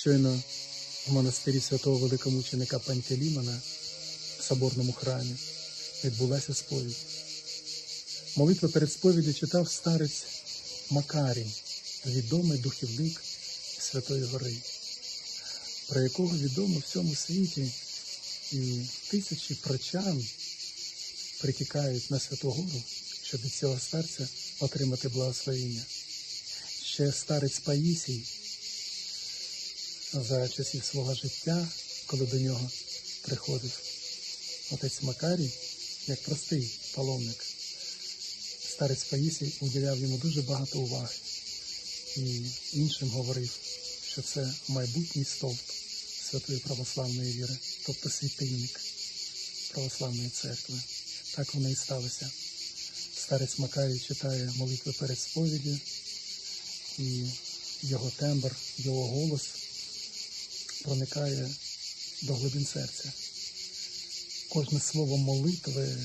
Щойно в монастирі святого великомученика Пантелімона в соборному храмі відбулася сповідь. Молитви перед сповіддю читав старець Макарій, відомий духівник Святої Гори, про якого відомо в всьому світі і тисячі прочан притікають на Святу Гору, щоб від цього старця отримати благословіння. Ще старець Паїсій за часів свого життя, коли до нього приходив отець Макарій, як простий паломник, старець Паїсій уділяв йому дуже багато уваги і іншим говорив, що це майбутній стовп святої православної віри, тобто світильник православної церкви. Так воно і сталося. Старець Макарій читає молитви перед сповіддю, і його тембр, його голос проникає до глибин серця. Кожне слово молитви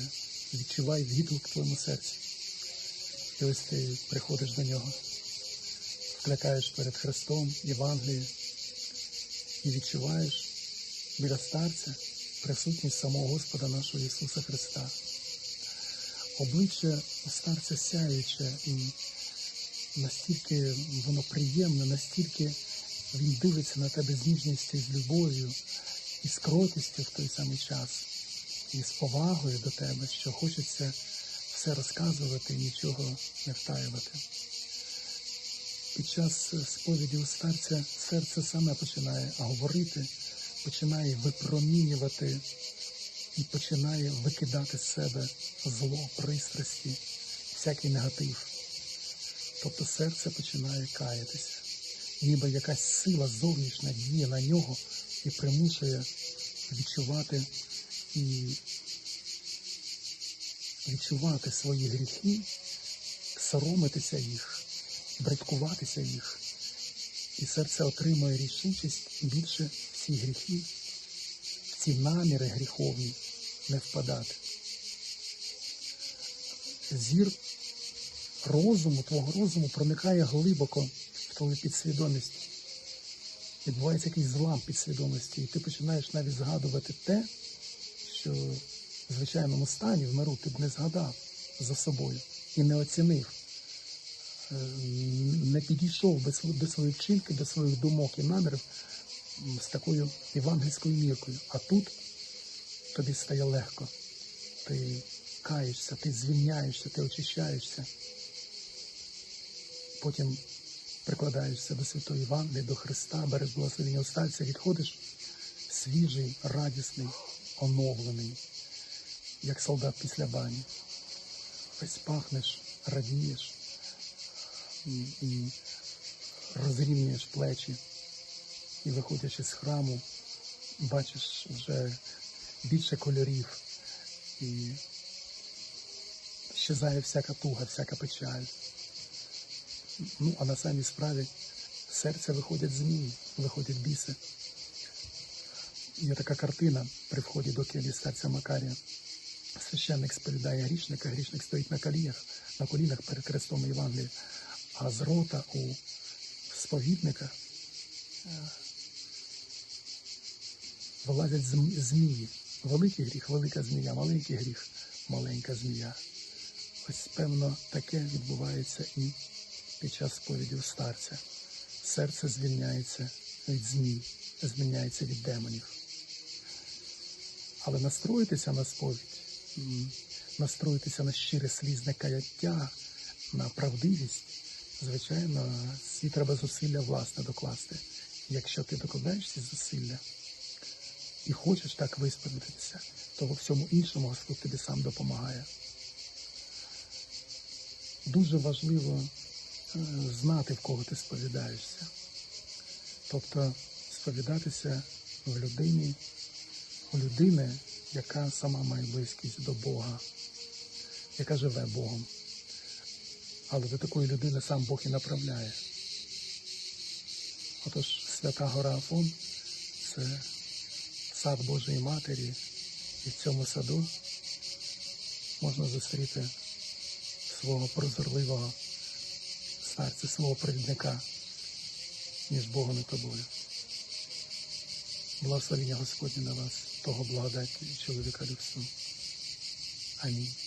відчуває відгук в твоєму серці. І ось ти приходиш до нього, вкликаєш перед Христом Євангеліє і відчуваєш біля старця присутність самого Господа нашого Ісуса Христа. Обличчя старця сяюче і настільки воно приємне, настільки він дивиться на тебе з ніжністю, з любов'ю і з кротістю в той самий час, і з повагою до тебе, що хочеться все розказувати і нічого не втаювати. Під час сповіді у старця серце саме починає говорити, починає випромінювати і починає викидати з себе зло, пристрасті, всякий негатив. Тобто серце починає каятися, ніби якась сила зовнішня діє на нього і примушує відчувати і відчувати свої гріхи, соромитися їх, бредкуватися їх. І серце отримує рішучість більше в ці гріхи, в ці наміри гріховні не впадати. Зір розуму, твого розуму проникає глибоко твою підсвідомість. Відбувається якийсь злам підсвідомості, і ти починаєш навіть згадувати те, що в звичайному стані в миру ти б не згадав за собою і не оцінив, Е, не підійшов до св- до своїх вчинків, до своїх думок і намірів з такою євангельською міркою. А тут тобі стає легко. Ти каєшся, ти звільняєшся, ти очищаєшся. Потім прикладаєшся до Святої Євангелії, до Христа, береш благословення устальця, відходиш свіжий, радісний, оновлений, як солдат після бані. Весь пахнеш, радієш і, розрівнюєш плечі. І виходячи з храму, бачиш вже більше кольорів і щезає всяка туга, всяка печаль. Ну, а на самій справі серця виходять змії, виходять біси. Є така картина при вході до келії старця Макарія. Священник сповідає грішника, грішник стоїть на колінах, на колінах перед Христом Євангелія, а з рота у сповідника е, вилазять змії. Великий гріх, велика змія, маленький гріх, маленька змія. Ось певно таке відбувається і під час сповіді у старця. Серце звільняється від змій, звільняється від демонів. Але настроїтися на сповідь, настроїтися на щире слізне каяття, на правдивість, звичайно, всі треба зусилля власне докласти. Якщо ти докладаєш ці зусилля і хочеш так висповідатися, то во всьому іншому Господь тобі сам допомагає. Дуже важливо знати, в кого ти сповідаєшся. Тобто сповідатися в людині, у людини, яка сама має близькість до Бога, яка живе Богом. Але до такої людини сам Бог і направляє. Отож, свята гора Афон це сад Божої Матері, і в цьому саду можна зустріти свого прозорливого серце свого провідника між Богом і тобою. Благословення Господня на вас, того благодаті чоловіка любства. Амінь.